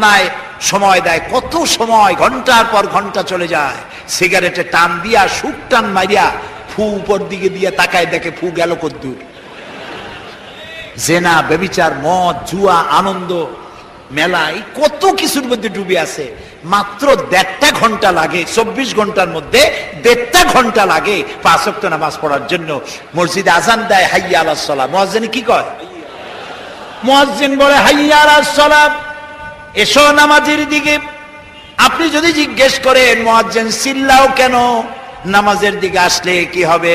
নাই সময় দেয়। কত সময় ঘণ্টার পর ঘণ্টা চলে যায়। সিগারেটে টান দিয়া, সুখ টান মারিয়া ফু উপর দিকে দিয়ে তাকায় দেখে ফু গেল কদ্দুর। জেনা, বেবিচার, মদ, জুয়া, আনন্দ, মেলা, এই কত কিছুর মধ্যে ডুবে আছে। মাত্র দেড়টা ঘণ্টা লাগে, চব্বিশ ঘণ্টার মধ্যে দেড়টা ঘণ্টা লাগে পাঁচক্ত নামাজ পড়ার জন্য। মসজিদে আজান দেয়, হাইয়া আলাহ সালাম। মহাজেন কি কয়? মহাজিন বলে হাইয়া আলাহ সালাম। এসো নামাজের দিকে। আপনি যদি জিজ্ঞেস করেন মহাজেন চিল্লাও কেন? নামাজের দিকে আসলে কি হবে?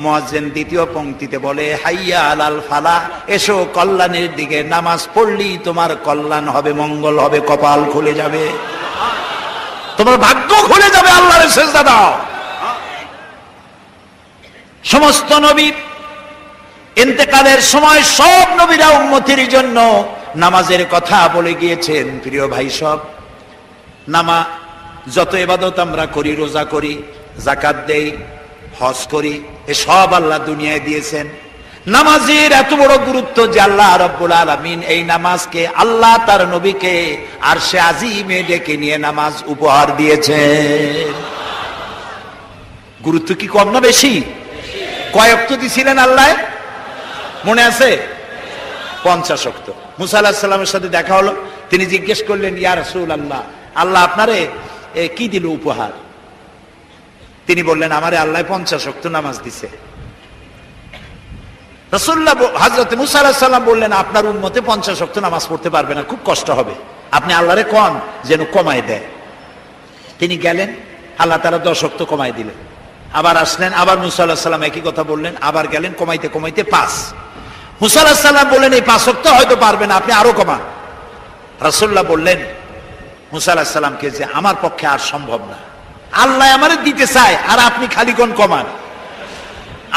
মহাজেন দ্বিতীয় পংক্তিতে বলে, হাইয়া আলাল ফালা, এসো কল্যাণের দিকে। নামাজ পড়লি তোমার কল্যাণ হবে, মঙ্গল হবে, কপাল খুলে যাবে। তোমার ভাগ্য খুলে যাবে, আল্লাহর দাও। সমস্ত নবী, ইন্তেকালের সময় সব নবীরা উন্মতির জন্য নামাজের কথা বলে গিয়েছেন, প্রিয় ভাই সব। নামা, যত এবাদত আমরা করি, রোজা করি জাকাত দেই, হজ করি, এ সব আল্লাহ দুনিয়ায় দিয়েছেন। নামাজের এত বড় গুরুত্ব যে আল্লাহ রব্বুল আলমিন এই নামাজকে আল্লাহ তার নবীকে আর সে আজিমে ডেকে নিয়ে নামাজ উপহার দিয়েছেন। গুরুত্ব কি কম না বেশি? কয়েক তো দিছিলেন আল্লাহ? মনে আছে? পঞ্চাশ অক্ত মুসা আল্লাহ সাল্লামের সাথে দেখা হলো। তিনি জিজ্ঞেস করলেন, ইয়া রসুল আল্লাহ আল্লাহ আপনারে কি দিল উপহার? তিনি বললেন, আমারে আল্লাহ পঞ্চাশ অক্ত নামাজ দিছে। রসুল্লাহ হাজরত মুসা সাল্লাম বললেন, আপনার উন্মতে পঞ্চাশ অক্ত নামাজ পড়তে পারবে না, খুব কষ্ট হবে। আপনি আল্লাহরে কন? যেন কমায় দেয়। তিনি গেলেন, আল্লাহ তারা দশ কমায় দিলেন। আবার আসলেন, আবার মুসা সাল্লাম একই কথা বললেন, আবার গেলেন, কমাইতে কমাইতে পাঁচ। মুসা আল্লাহ সাল্লাম বললেন, এই পাঁচ অক্ত হয়তো পারবেন আপনি আরও কমান। রাসুল্লাহ বললেন মুসা আল্লাহ সাল্লামকে যে আমার পক্ষে আর সম্ভব না। আল্লাহ আমার দিতে চায়, আর আপনি খালি কোন কমান?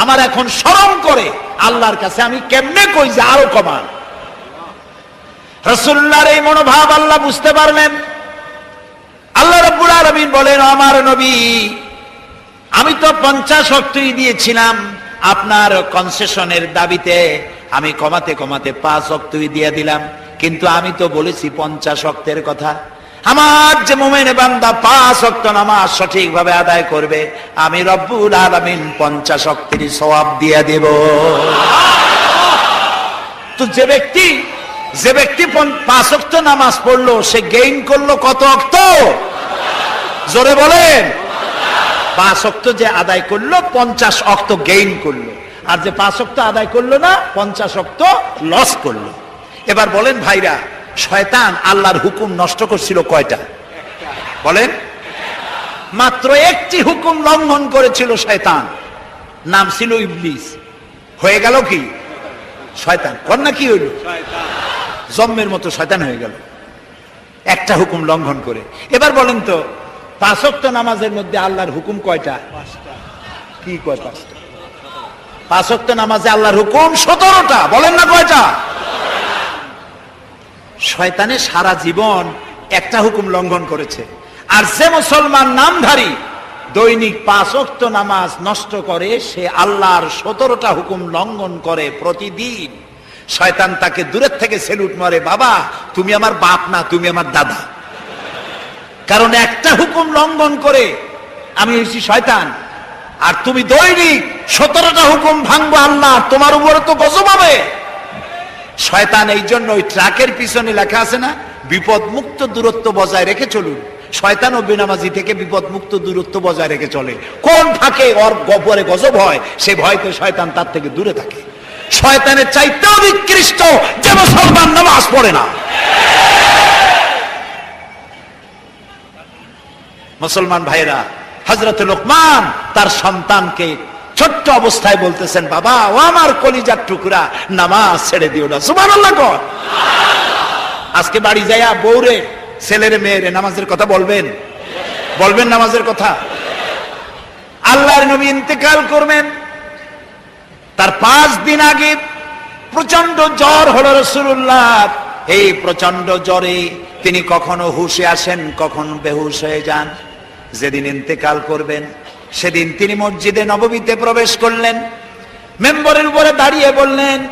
আমার এখন স্মরণ করে আল্লাহর কাছে আমি কেমনে কই যে আরও কমান? রসুল্লাহর এই মনোভাব আল্লাহ বুঝতে পারলেন। আল্লাহ রব্বুল আলমিন বলেন, আমার নবী, আমি তো পঞ্চাশ অক্টই দিয়েছিলাম আপনার কনসেশনের দাবিতে। আমি কমাতে কমাতে পাঁচ অক্টই দিয়ে দিলাম, কিন্তু আমি তো বলেছি পঞ্চাশ অক্তের কথা। আমার যে মোমেনে বান্দা পাঁচ অক্ত নামাজ সঠিকভাবে আদায় করবে, আমি রব্বুল আলমিন পঞ্চাশ অক্তেরই সবাব দিয়ে দেব। তো যে ব্যক্তি যে ব্যক্তি পাঁচ অক্ত নামাজ পড়ল, সে গেইন করল কত অক্ত? জোরে বলেন। পাঁচ অক্ত যে আদায় করল, পঞ্চাশ অক্ত গেইন করল। আর যে পাঁচ অক্ত আদায় করল না, পঞ্চাশ অক্ত লস করল। এবার বলেন ভাইরা, শয়তান আল্লাহর হুকুম নষ্ট করছিল কয়টা? বলেন। মাত্র একটি হুকুম লঙ্ঘন করেছিল শয়তান। নাম ছিল ইবলিস। হয়ে গেল কি? শয়তান। কন্যা কি হইল? জন্মের মতো শয়তান হয়ে গেল। একটা হুকুম লঙ্ঘন করে। এবার বলেন তো পাঁচক্ত নামাজের মধ্যে আল্লাহর হুকুম কয়টা? কি কয় পাঁচটা? পাঁচক্ত নামাজে আল্লাহর হুকুম সতেরোটা, বলেন না কয়টা? শয়তানে সারা জীবন একটা হুকুম লঙ্ঘন করেছে। আর যে মুসলমান নামধারী, দৈনিক পাঁচ অক্ত নামাজ নষ্ট করে, সে আল্লাহর সতেরোটা হুকুম লঙ্ঘন করে প্রতিদিন। শয়তান তাকে দূরের থেকে সেলুট মারে, বাবা, তুমি আমার বাপ না, তুমি আমার দাদা। কারণ একটা হুকুম লঙ্ঘন করে, আমি হয়েছি শয়তান। আর তুমি দৈনিক সতেরোটা হুকুম ভাঙবো আল্লাহ, তোমার উপরে তো গজব হবে। শয়তান এই জন্য ওই ট্রাকের পিছনে লেখা আছে না বিপদ মুক্ত দূরত্ব বজায় রেখে চলুন। শয়তান ও বেনামাজি থেকে বিপদ মুক্ত দূরত্ব বজায় রেখে চলে। কোন ফাঁকে ওর গপরে গজব হয়, সে ভয়তে শয়তান তার থেকে দূরে থাকে। শয়তানের চাইতেও নিকৃষ্ট যে মুসলমান নামাজ পড়ে না। মুসলমান ভাইরা হজরত লোকমান তার সন্তানকে ছোট্ট অবস্থায় বলতেছেন, বাবা, ও আমার কলিজার টুকরা, নামাজ ছেড়ে দিও না। সুমান আজকে বাড়ি যাইয়া বউরে, ছেলের, মেয়েরে নামাজের কথা বলবেন? বলবেন নামাজের কথা? আল্লাহর নবী ইন্তেকাল করবেন। তার পাঁচ দিন আগে প্রচণ্ড জ্বর হলো রসুল্লাহ এই প্রচণ্ড জ্বরে তিনি কখনো হুশে আসেন, কখন বেহুশ হয়ে যান। যেদিন ইন্তেকাল করবেন, সেদিন তিনি মসজিদে নববীতে প্রবেশ করলেন। মেম্বরের উপরে দাঁড়িয়ে বললেন,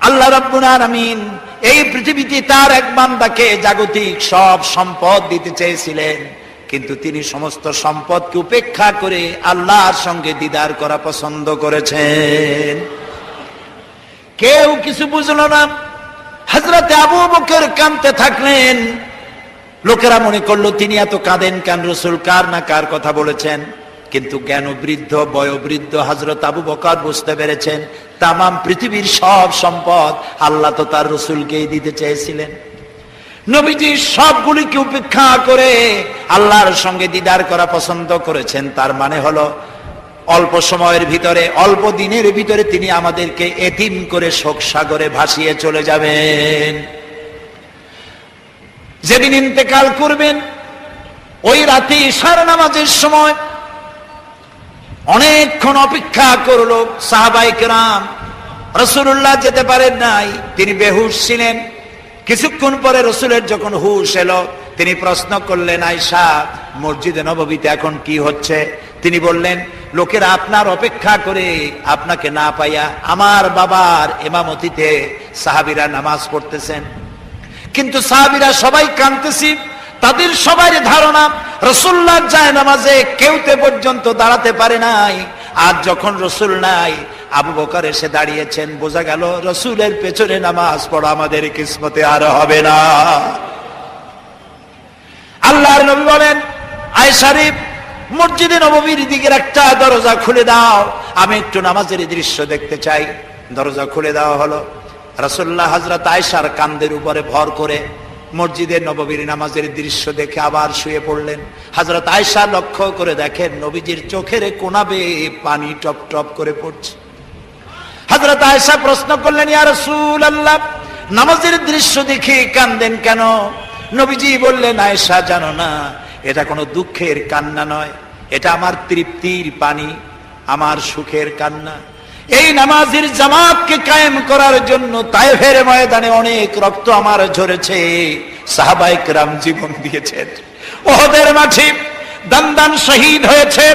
আল্লাহ রাব্বুল আমিন এই পৃথিবীতে তার এক বান্দাকে জাগতিক সব সম্পদ দিতে চেয়েছিলেন। কিন্তু তিনি সমস্ত সম্পদকে উপেক্ষা করে আল্লাহর সঙ্গে দিদার করা পছন্দ করেছেন। কেউ কিছু বুঝলো না। হজরতে আবু বকর কানতে থাকলেন। লোকেরা মনে করল, তিনি এত কাঁদেন কেন রসুল? কার না কার কথা বলেছেন? কিন্তু জ্ঞান বৃদ্ধ বয়োবৃদ্ধ হাজরত আবু বকর বুঝতে পেরেছেন, তামাম পৃথিবীর সব সম্পদ আল্লাহ তো তার রসুলকেই দিতে চেয়েছিলেন। নবীজি সবগুলিকে উপেক্ষা করে আল্লাহর সঙ্গে দিদার করা পছন্দ করেছেন। তার মানে হলো, অল্প সময়ের ভিতরে, অল্প দিনের ভিতরে তিনি আমাদেরকে এতিম করে শোক সাগরে ভাসিয়ে চলে যাবেন। যেদিন ইন্তেকাল করবেন, ওই রাতে ইশার নামাজের সময় অনেকক্ষণ অপেক্ষা করল সাহাবাইকেরাম রসুল্লাহ যেতে পারেন নাই, তিনি বেহুশ ছিলেন। কিছুক্ষণ পরে রসুলের যখন হুশ এলো, তিনি প্রশ্ন করলেন আয়সা মসজিদে নববীতে এখন কি হচ্ছে? তিনি বললেন, লোকেরা আপনার অপেক্ষা করে আপনাকে না পাইয়া আমার বাবার এমামতিতে সাহাবিরা নামাজ পড়তেছেন। কিন্তু সাহাবিরা সবাই কানতেছি তাদের সবাই ধারণা রসুল্লাহ যায় নামাজে কেউতে পর্যন্ত দাঁড়াতে পারে নাই। আর যখন রসুল নাই, আবু বকর এসে দাঁড়িয়েছেন, বোঝা গেল রসুলের পেছনে নামাজ পড়া আমাদের কিসমতে আর হবে না। আল্লাহর নবী বলেন, আয় শরীফ, মসজিদে নবমীর দিকের একটা দরজা খুলে দাও। আমি একটু নামাজের দৃশ্য দেখতে চাই। দরজা খুলে দেওয়া হলো। রসুল্লাহ হজরত আয়সার কান্দের উপরে ভর করে মসজিদের নববীর নামাজের দৃশ্য দেখে আবার শুয়ে পড়লেন। হজরত আয়সা লক্ষ্য করে দেখেন নবীজির চোখের কোনাবে পানি টপ টপ করে পড়ছে। হজরত আয়সা প্রশ্ন করলেন, ইয়া রসুল আল্লাহ নামাজের দৃশ্য দেখে কান্দেন কেন? নবীজি বললেন আয়সা জানো না, এটা কোনো দুঃখের কান্না নয়, এটা আমার তৃপ্তির পানি, আমার সুখের কান্না। এই নামাজের জামাতকে কায়েম করার জন্য তাইফের ময়দানে অনেক রক্ত আমার ঝরেছে। সাহাবাইক রাম জীবন দিয়েছেন। ওহদের মাঠে দান শহীদ হয়েছে।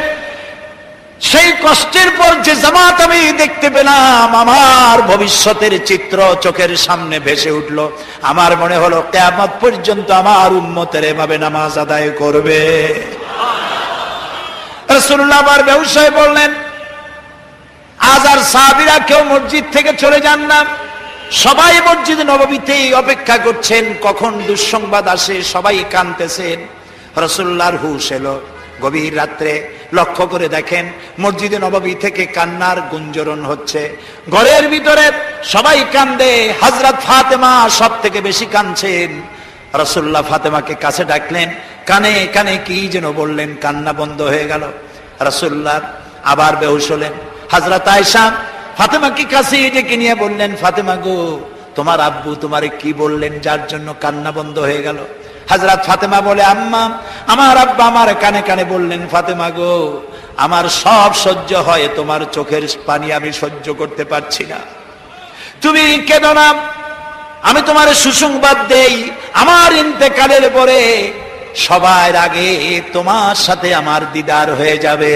সেই কষ্টের পর যে জামাত আমি দেখতে পেলাম, আমার ভবিষ্যতের চিত্র চোখের সামনে ভেসে উঠল। আমার মনে হলো কেমত পর্যন্ত আমার উন্মতের এভাবে নামাজ আদায় করবে। রসুল্লাহ আবার ব্যবসায় বললেন আজ আর সাহাবিরা কেউ মসজিদ থেকে চলে যান না। সবাই মসজিদ নবমীতেই অপেক্ষা করছেন, কখন দুঃসংবাদ আসে, সবাই কানতেছেন রসুল্লাহর হুশ এলো। গভীর রাত্রে লক্ষ্য করে দেখেন, মসজিদে নবমী থেকে কান্নার গুঞ্জরণ হচ্ছে। ঘরের ভিতরে সবাই কান্দে, হজরত ফাতেমা সব থেকে বেশি কানছেন রসুল্লাহ ফাতেমাকে কাছে ডাকলেন, কানে কানে কি যেন বললেন, কান্না বন্ধ হয়ে গেল। রসুল্লাহ আবার বেহুশ হলেন। হাজরত আয়সা ফাতেমাকে কাছে ডেকে নিয়ে বললেন, ফাতেমা গো, তোমার আব্বু তোমারে কি বললেন, যার জন্য কান্না বন্ধ হয়ে গেল? হাজরাত ফাতেমা বলে, আম্মা, আমার আব্বা আমার কানে কানে বললেন, ফাতেমা গো, আমার সব সহ্য হয়, তোমার চোখের পানি আমি সহ্য করতে পারছি না। তুমি কেন না, আমি তোমার সুসংবাদ দেই, আমার ইন্তেকালের পরে সবার আগে তোমার সাথে আমার দিদার হয়ে যাবে।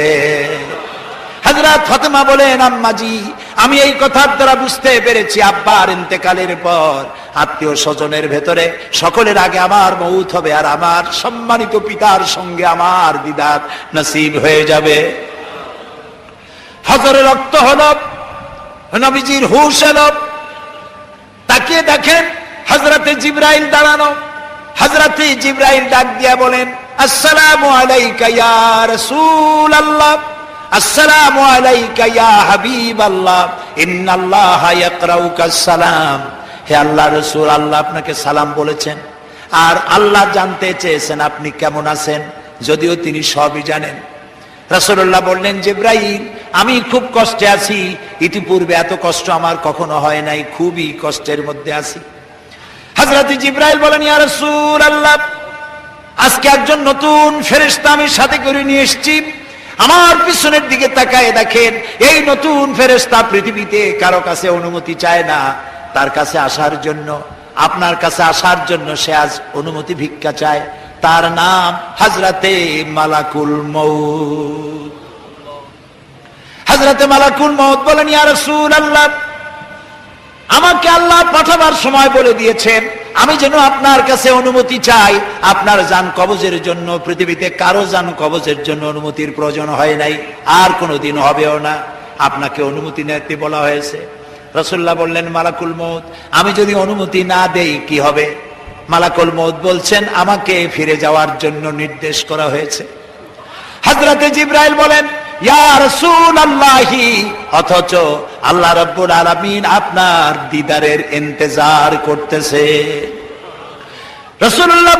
হাজরাত ফাতেমা বলেন, আম্মাজি, আমি এই কথার দ্বারা বুঝতে পেরেছি আব্বার ইন্তেকালের পর আত্মীয় স্বজনের ভেতরে সকলের আগে আমার মৌত হবে আর আমার সম্মানিত পিতার সঙ্গে আমার দিদার নসিব হয়ে যাবে। ফজরে রক্ত হল, নবীজির হুশ এল। তাকিয়ে দেখেন হজরতে জিব্রাইল দাঁড়ানো। হজরতে জিব্রাইল ডাক দিয়া বলেন, আসসালামু আলাইকা ইয়া রাসূলুল্লাহ। আসসালামু আলাইকা ইয়া হাবিবাল্লাহ। ইন্নাল্লাহ ইয়াকরাউকা সালাম। হে আল্লাহ রাসূল, আল্লাহ আপনাকে সালাম বলেছেন। আর আল্লাহ জানতে চেয়েছেন আপনি কেমন আছেন, যদিও তিনি সবই জানেন। রাসূলুল্লাহ বললেন, জিব্রাইল, আমি খুব কষ্টে আছি। ইতিপূর্বে এত কষ্ট আমার কখনো হয় নাই, খুবই কষ্টের মধ্যে আছি। হযরত জিব্রাইল বলেন, ইয়া রাসূলুল্লাহ, আজকে একজন নতুন ফেরেশতা আমি সাথে করে নিয়ে এসেছি। আমার পিছনের দিকে তাকায় দেখেন, এই নতুন ফেরেস্তা পৃথিবীতে কারও কাছে অনুমতি চায় না। তার কাছে আসার জন্য, আপনার কাছে আসার জন্য সে আজ অনুমতি ভিক্ষা চায়। তার নাম হাজরাতে মালাকুল মৌত হাজরাতে মালাকুল মৌত বলেন, ইয়া রাসূলুল্লাহ, আমাকে আল্লাহ পাঠাবার সময় বলে দিয়েছেন আমি যেন আপনার কাছে অনুমতি চাই, আপনার যান কবজের জন্য, পৃথিবীতে কারও যান কবজের জন্য অনুমতির প্রয়োজন হয় নাই, আর কোনোদিন হবেও না। আপনাকে অনুমতি নিতে বলা হয়েছে। রসুল্লাহ বললেন, মালাকুল মৌত আমি যদি অনুমতি না দেই, কি হবে? মালাকুল মৌত বলছেন, আমাকে ফিরে যাওয়ার জন্য নির্দেশ করা হয়েছে। হাজরাতে জিব্রাইল বলেন অথচ আল্লাহ রব্বুল আলমিন আপনার দিদারের ইন্তজার করতেছে। রসুল্লাহ